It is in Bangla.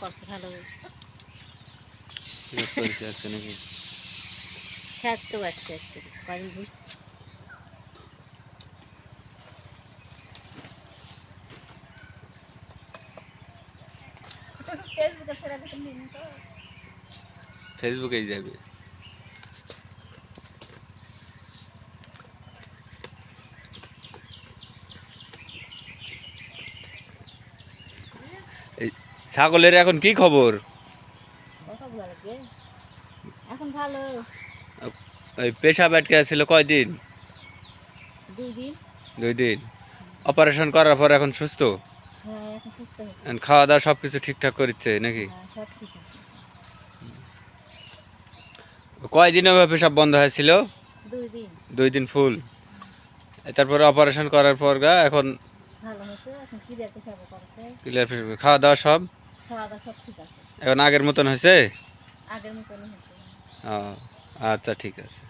করছে ভালো করেছে আজকে নাকি? তো কদিন বুঝ ফেসবুকে ফেরা দেখে তো ফেসবুকেই যাবে। ছাগলের এখন কি খবর? পেশাব আটকে ছিল কয়দিন? দুই দিন। দুই দিন। অপারেশন করার পর এখন সুস্থ? হ্যাঁ খাওয়া দাওয়া সব কিছু ঠিকঠাক করছে নাকি? হ্যাঁ সব ঠিক আছে কয়দিন পেশাব বন্ধ হয়েছিল? দুই দিন। ফুল। তারপরে অপারেশন করার পর এখন ক্লিয়ার পেশাব খাওয়া দাওয়া সব খাওয়া দাওয়া সব? ঠিক আছে। এখন আগের মতন হয়েছে? আগের মতন হয়েছে। ও আচ্ছা ঠিক আছে।